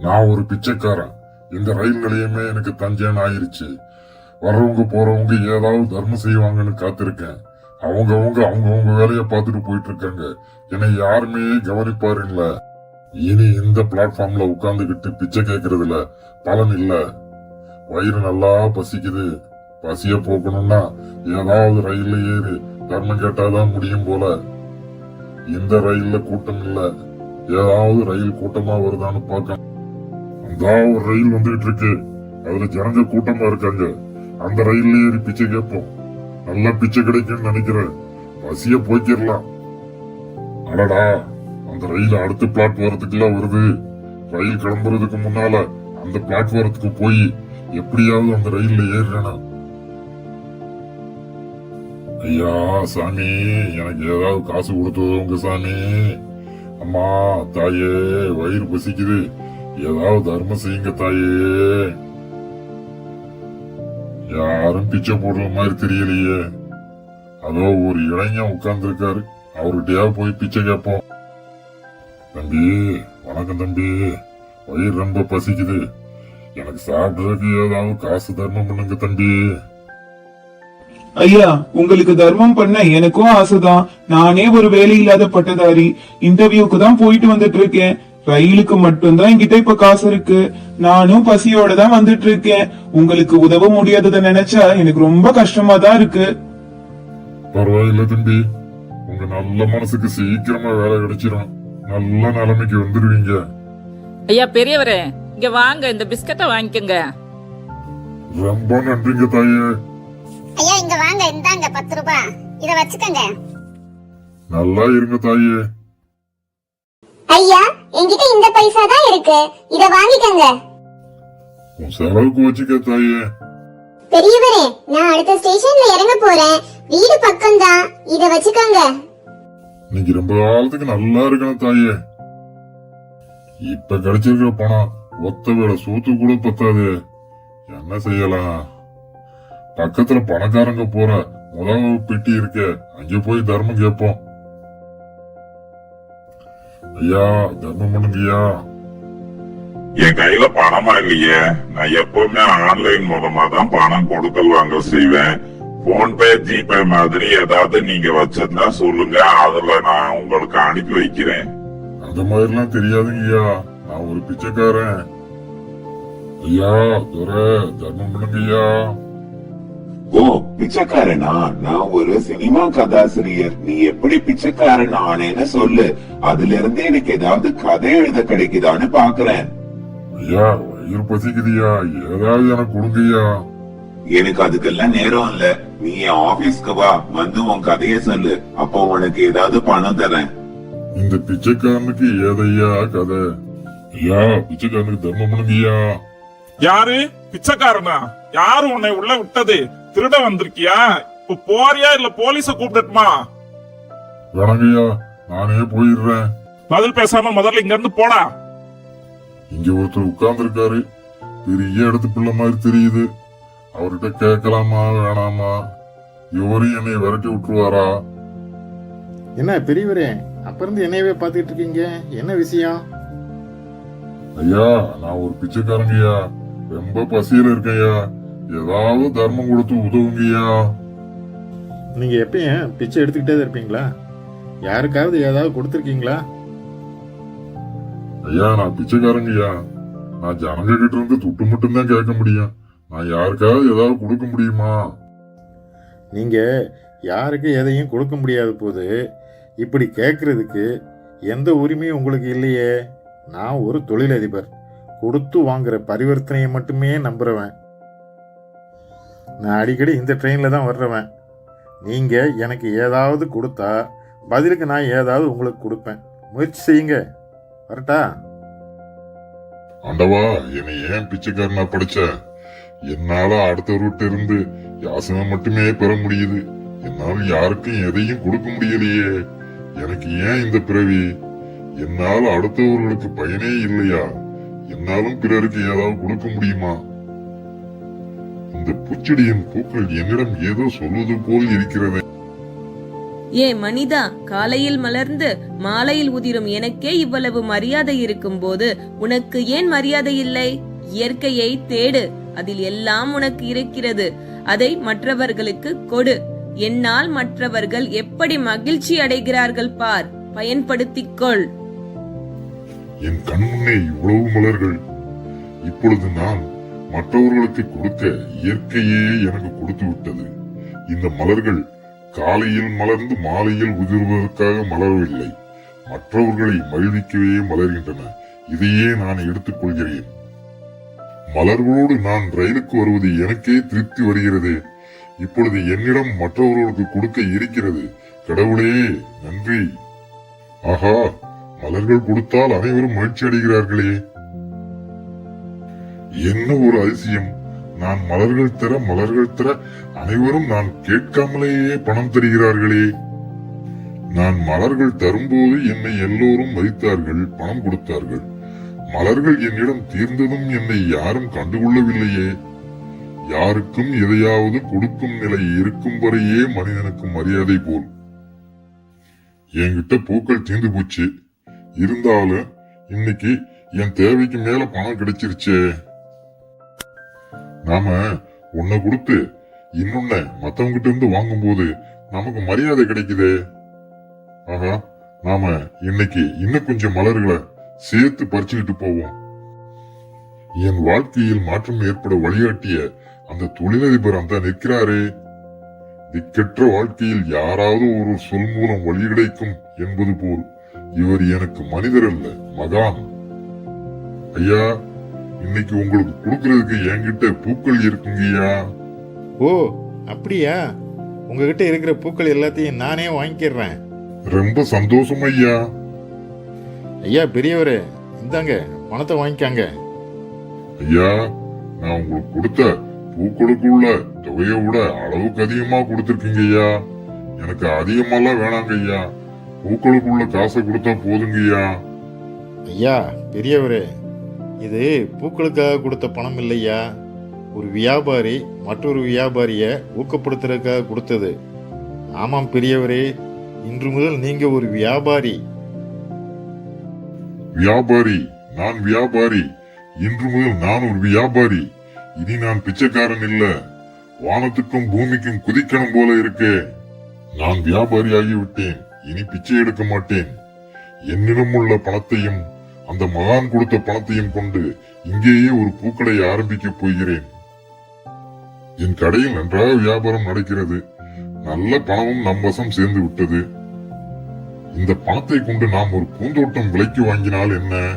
நான் ஒரு பிச்சைக்காரன். இந்த ரயில் நிலையமே எனக்கு தஞ்சேன்னு ஆயிருச்சு. வர்றவங்க போறவங்க ஏதாவது தர்மம் செய்வாங்கன்னு காத்திருக்கேன். அவங்கவுங்க அவங்கவுங்க வேலையை பார்த்துட்டு போயிட்டு இருக்காங்க என்னை யாருமே கவனிப்பாருங்கள. இனி இந்த பிளாட்ஃபார்ம்ல உட்காந்துக்கிட்டு பிச்சை கேட்கறதுல பலன் இல்ல. வயிறு நல்லா பசிக்குது. பசிய போக்கணும்னா ஏதாவது ரயில்ல ஏறி. தர்மம் கேட்டாதான் முடியும் போல. இந்த ரயில்ல கூட்டம் இல்ல. ஏதாவது ரயில் கூட்டமா வருதான்னு பார்க்கணும். அந்த ஒரு ரயில் வந்துகிட்டு இருக்கு அதுல ஜனங்க கூட்டமா இருக்காங்க. அந்த ரயில்ல ஏறி பிச்சை கேட்போம். நல்லா பிச்சை கிடைக்கும்னு நினைக்கிறேன். பசிய போய்க்கிடலாம். அடடா அந்த ரயில் அடுத்த பிளாட்ஃபாரத்துக்குலாம் வருது. ரயில் கிளம்புறதுக்கு முன்னால அந்த பிளாட்ஃபாரத்துக்கு போய் எப்படியாவது அந்த ரயில்ல ஏறுறேனா? ஐயா சாமி எனக்கு ஏதாவது காசு கொடுத்ததுங்க சாமி. அம்மா தாயே வயிறு பசிக்குது. ஏதாவது தர்மம் செய்யுங்க தாயே. யாரும் பிச்சை போடுற மாதிரி தெரியலையே. அதோ ஒரு இளைஞன் உட்கார்ந்து இருக்காரு அவர்கிட்டயாவது போய் பிச்சை கேட்போம். தம்பி வணக்கம் தம்பி. வயிறு ரொம்ப பசிக்குது. எனக்கு சாப்பிடுறதுக்கு ஏதாவது காசு தர்மம் பண்ணுங்க தம்பி. ஐயா உங்களுக்கு தர்மம் பண்ண எனக்கும் ஆசைதான். நானே ஒரு வேலை இல்லாத பட்டதாரி இன்டர்வியூக்கு தான் போயிட்டு வந்துட்டு இருக்கேன். ரயிலுக்கு மட்டும்தான் என்கிட்ட இப்ப காசு இருக்கு. நானும் பசியோட தான் வந்துட்டு இருக்கேன் உங்களுக்கு உதவ முடியாததை நினைச்சா எனக்கு ரொம்ப கஷ்டமா தான் இருக்கு. பரவாயில்ல தம்பி. உங்க நல்ல மனசுக்கு சீக்கிரமா வேலை கிடைச்சிரும். நல்ல நிலைமைக்கு வந்துருவீங்க. ஐயா பெரியவரே இங்க வாங்க இந்த பிஸ்கட்டை வாங்கிக்கோங்க. ரொம்ப நன்றிங்க தாயே. ஐயா இங்க வாங்க இந்தாங்க பத்து ரூபாய் இத வச்சுக்கோங்க. நல்லா இருங்க தாயே. ஐயா என்கிட்ட இந்த பைசா தான் இருக்கு. இத வாங்கிக்கோங்க. உன் செலவுக்கு வச்சுக்க தாயே. பெரியவரே நான் அடுத்த ஸ்டேஷன்ல இறங்க போறேன். வீடு பக்கம் தான் இத வச்சுக்கோங்க. நீங்க ரொம்ப காலத்துக்கு நல்லா இருக்கணும் தாயே. இப்ப கிடைச்சிருக்கிற பணம் ஒத்த வேலை சூத்து கூட பத்தாது. என்ன செய்யலாம்? பக்கத்துல பணக்காரங்க போற முதல் பெட்டி இருக்க. அங்க போய் தர்மம் கேட்போம். ஐயா தர்மம் பண்ணுங்கய்யா. என் கையில பணமா இல்லையே? நான் எப்பவுமே ஆன்லைன் மூலமா தான் பணம் கொடுக்கல் வாங்க செய்வேன். போன்பே ஜிபே மாதிரி ஏதாவது நீங்க வச்சிருந்தா சொல்லுங்க. அதுல நான் உங்களுக்கு அனுப்பி வைக்கிறேன். அந்த மாதிரிலாம் தெரியாதுங்கய்யா. நான் ஒரு பிச்சைக்காரன். ஐயா துரை தர்மம் பண்ணுங்கய்யா. ஓ பிச்சைக்காரனா? நான் ஒரு சினிமா கதாசிரியர். நீ எப்படி பிச்சைக்காரன் ஆனேன்னு சொல்லு. அதுல இருந்து எனக்கு ஏதாவது கதை எழுத கிடைக்குதான்னு பாக்குறேன். ஐயா வயிறு பசிக்குதுயா? ஏதாவது எனக்கு கொடுங்கய்யா. எனக்கு அதுக்கெல்லாம் நேரம் இல்ல. நீ என் ஆபீஸ்க்கு வா. வந்து உன் கதைய சொல்லு. அப்போ உனக்கு ஏதாவது பணம் தரேன். இந்த பிச்சைக்காரனுக்கு ஏதையா கதை? ஐயா பிச்சைக்காரனுக்கு தர்மம் பண்ணுங்கய்யா. யாரு? பிச்சைக்காரனா? யாரு உன்னை உள்ள விட்டது? திருட வந்திருக்கியா? இப்ப போறியா இல்ல போலீஸ கூப்பிடட்டுமா? வேணாங்கய்யா நானே போயிடுறேன். பதில் பேசாம முதல்ல இங்க இருந்து போடா. இங்க ஒருத்தர் உட்கார்ந்துருக்காரு. பெரிய இடத்து பிள்ளை மாதிரி தெரியுது. அவர்கிட்ட கேட்கலாமா வேணாமா? இவரையும் என்னை விரட்டி விட்டுருவாரா? என்ன பெரியவரே அப்ப இருந்து என்னையவே பாத்துக்கிட்டு இருக்கீங்க? என்ன விஷயம்? ஐயா நான் ஒரு பிச்சைக்காரங்கய்யா. ரொம்ப பசியில இருக்கேன்யா. ஏதாவது தர்மம் கொடுத்து உதவுங்கய்யா? நீங்க எப்பயும் பிச்சை எடுத்துக்கிட்டே தான் இருப்பீங்களா? யாருக்காவது ஏதாவது கொடுத்துருக்கீங்களா? ஐயா நான் பிச்சைக்காரங்கய்யா. நான் ஜனங்க கிட்ட இருந்து துட்டு மட்டும்தான் கேட்க முடியும். நான் யாருக்காவது ஏதாவது கொடுக்க முடியுமா? நீங்க யாருக்கு எதையும் கொடுக்க முடியாத போது இப்படி கேட்கறதுக்கு எந்த உரிமையும் உங்களுக்கு இல்லையே. நான் ஒரு தொழிலதிபர். கொடுத்து வாங்குற பரிவர்த்தனையை மட்டுமே நம்புறவன். நான் அடிக்கடி இந்த ட்ரெயினில் தான் வர்றவன். நீங்கள் எனக்கு ஏதாவது கொடுத்தா பதிலுக்கு நான் ஏதாவது உங்களுக்கு கொடுப்பேன். முயற்சி செய்யுங்க. வரட்டா? ஆண்டவா என்னை ஏன் பிச்சைக்காரனா படிச்ச? என்னால அடுத்தவர்கிட்ட இருந்து யாசனை மட்டுமே பெற முடியுது. என்னால் யாருக்கும் எதையும் கொடுக்க முடியலையே. எனக்கு ஏன் இந்த பிறவி? என்னால் அடுத்தவர்களுக்கு பயனே இல்லையா? என்னாலும் பிறருக்கு ஏதாவது கொடுக்க முடியுமா? இந்த பூச்செடியின் பூக்கள் என்னிடம் ஏதோ சொல்வது போல் இருக்கிறது. ஏ மனிதா காலையில் மலர்ந்து மாலையில் உதிரும் எனக்கே இவ்வளவு மரியாதை இருக்கும்போது உனக்கு ஏன் மரியாதை இல்லை? இயற்கையை தேடு அதில் எல்லாம் உனக்கு இருக்கிறது. அதை மற்றவர்களுக்கு கொடு. என்னால் மற்றவர்கள் எப்படி மகிழ்ச்சி அடைகிறார்கள் பார் பயன்படுத்திக் கொள் என் கண் முன்னே இவ்வளவு மலர்கள். இப்பொழுது நான் மற்றவர்களுக்கு கொடுக்க இயற்கையே எனக்கு கொடுத்து விட்டது. இந்த மலர்கள் காலையில் மலர்ந்து மாலையில் உதிர்வதற்காக மலரவில்லை. மற்றவர்களை மகிழ்விக்கவே மலர்கின்றன. இதையே நான் எடுத்துக் கொள்கிறேன். மலர்களோடு நான் ரயிலுக்கு வருவது எனக்கே திருப்தி வருகிறது. இப்பொழுது என்னிடம் மற்றவர்களுக்கு கொடுக்க இருக்கிறது. கடவுளே நன்றி. ஆஹா மலர்கள் கொடுத்தால் அனைவரும் மகிழ்ச்சி அடைகிறார்களே என்ன ஒரு அதிசயம் நான் மலர்கள் தர மலர்கள் தர அனைவரும் நான் கேட்காமலேயே பணம் தருகிறார்களே. நான் மலர்கள் தரும்போது என்னை எல்லோரும் மதித்தார்கள் பணம் கொடுத்தார்கள். மலர்கள் என்னிடம் தீர்ந்ததும் என்னை யாரும் கண்டுகொள்ளவில்லையே. யாருக்கும் எதையாவது கொடுக்கும் நிலை இருக்கும் வரையே மனிதனுக்கு மரியாதை போல். என்கிட்ட பூக்கள் தீர்ந்து போச்சு. இருந்தாலும் இன்னைக்கு என் தேவைக்கு மேல பணம் கிடைச்சிருச்சே. நாம உன்னை கொடுத்து இன்னொன்ன மத்தவங்கிட்ட இருந்து வாங்கும்போது நமக்கு மரியாதை கிடைக்குதே. ஆகா நாம இன்னைக்கு இன்னும் கொஞ்சம் மலர்களை சேர்த்து பறிச்சுக்கிட்டு போவோம். என் வாழ்க்கையில் மாற்றம் ஏற்பட வழிகாட்டிய அந்த தொழிலதிபர் அந்த நிற்கிறாரே. திக்கற்ற வாழ்க்கையில் யாராவது ஒரு சொல் மூலம் வழி கிடைக்கும் என்பது போல். இவர் எனக்கு மனிதர் அல்ல மகான். ஐயா இன்னைக்கு உங்களுக்கு கொடுக்கறதுக்கு என்கிட்ட பூக்கள் இருக்குங்கய்யா. ஓ அப்படியா? உங்ககிட்ட இருக்கிற பூக்கள் எல்லாத்தையும் நானே வாங்கிக்கிறேன். ரொம்ப சந்தோஷம் ஐயா ஐயா பெரியவரே இந்தாங்க பணத்தை வாங்கிக்காங்க. ஐயா நான் உங்களுக்கு கொடுத்த பூக்களுக்குள்ள தொகையை விட அளவுக்கு அதிகமா கொடுத்திருக்கீங்க ஐயா எனக்கு அதிகமாலாம் வேணாங்க ஐயா பூக்களுக்குள்ள காசை கொடுத்தா போதுங்கய்யா. ஐயா பெரியவரே இது பூக்களுக்காக கொடுத்த பணம் இல்லையா? ஒரு வியாபாரி மற்றொரு வியாபாரியை ஊக்கப்படுத்துறதுக்காக கொடுத்தது. ஆமாம் பெரியவரே இன்று முதல் நீங்க ஒரு வியாபாரி. வியாபாரி நான் வியாபாரி. இன்று முதல் நான் ஒரு வியாபாரி. இனி நான் பிச்சைக்காரன் இல்ல. வானத்துக்கும் பூமிக்கும் குதிக்கணும் போல இருக்கே. நான் வியாபாரி ஆகிவிட்டேன். இனி பிச்சை எடுக்க மாட்டேன். என்னிடம் உள்ள பணத்தையும் அந்த மகான் கொடுத்த பணத்தையும் கொண்டு இங்கேயே ஒரு பூக்களை ஆரம்பிக்கப் போகிறேன். என் கடையில் நன்றாக வியாபாரம் நடக்கிறது. நல்ல பணமும் நம் வசம் சேர்ந்து விட்டது. இந்த பணத்தை கொண்டு நாம் ஒரு பூந்தோட்டம் விலைக்கு வாங்கினால் என்ன?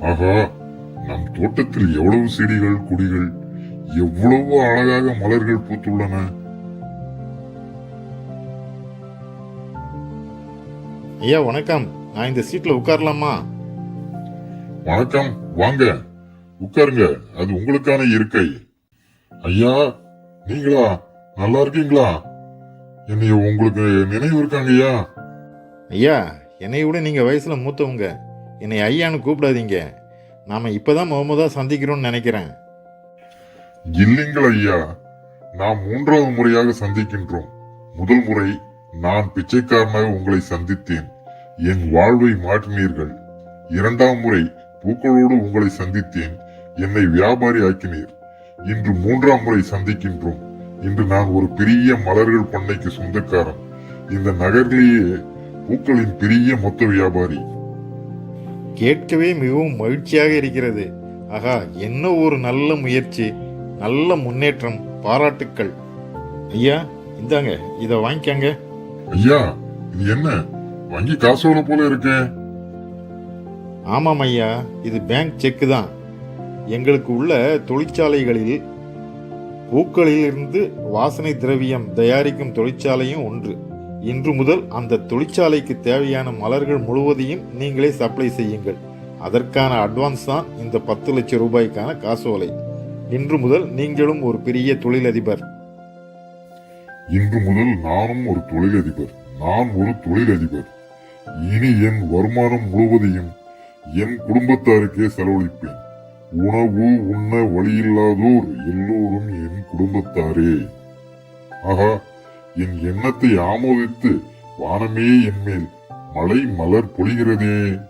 ஆகா நம் தோட்டத்தில் எவ்வளவு செடிகள் கொடிகள் எவ்வளவு அழகாக மலர்கள் பூத்துள்ளன. ஐயா வணக்கம். நான் இந்த சீட்ல உட்காரலாமா? வணக்கம். வாங்க. உட்காருங்க. அது உங்களுக்கான இருக்கை. ஐயா நீங்களா? நல்லா இருக்கீங்களா? என்னைய உங்களுக்கு நினைவு இருக்காங்க ஐயா? ஐயா என்னை விட நீங்க வயசுல மூத்தவங்க. என்னை ஐயான்னு கூப்பிடாதீங்க. நாம இப்பதான் முகமதா சந்திக்கிறோம்னு நினைக்கிறேன். இல்லைங்கள் ஐயா? நாம் மூன்றாவது முறையாக சந்திக்கின்றோம். முதல் முறை நான் பிச்சைக்காரனாக உங்களை சந்தித்தேன். என் வாழ்வை மாற்றினீர்கள். இரண்டாம் முறை பூக்களோடு உங்களை சந்தித்தேன். என்னை வியாபாரி ஆக்கினீர். இன்று மூன்றாம் முறை சந்திக்கின்றோம். இன்று நான் ஒரு பெரிய மலர்கள் பண்ணைக்கு சொந்தக்காரன். இந்த நகரிலேயே பூக்களின் பெரிய மொத்த வியாபாரி. கேட்கவே மிகவும் மகிழ்ச்சியாக இருக்கிறது. ஆகா என்ன ஒரு நல்ல முயற்சி. நல்ல முன்னேற்றம் பாராட்டுக்கள். ஐயா இந்தாங்க இதை வாங்கிக்கங்க. ஐயா இது என்ன? வங்கி காசோல போல இருக்கே. ஆமாம் ஐயா இது பேங்க் செக்கு தான். எங்களுக்கு உள்ள தொழிற்சாலைகளில் பூக்களிலிருந்து வாசனை திரவியம் தயாரிக்கும் தொழிற்சாலையும் ஒன்று. இன்று முதல் அந்த தொழிற்சாலைக்கு தேவையான மலர்கள் முழுவதையும் நீங்களே சப்ளை செய்யுங்கள். அதற்கான அட்வான்ஸ் தான் இந்த பத்து லட்சம் ரூபாய்க்கான காசோலை இன்று முதல் நீங்களும் ஒரு பெரிய தொழிலதிபர். இன்று முதல் நானும் ஒரு தொழிலதிபர். நான் ஒரு தொழிலதிபர். இனி என் வருமானம் முழுவதையும் என் குடும்பத்தாருக்கே செலவழிப்பேன். உணவு உண்ண வழியில்லாதோர் எல்லோரும் என் குடும்பத்தாரே. ஆகா என் எண்ணத்தை ஆமோதித்து வானமே என்மேல் மலை மலர் பொழிகிறதே.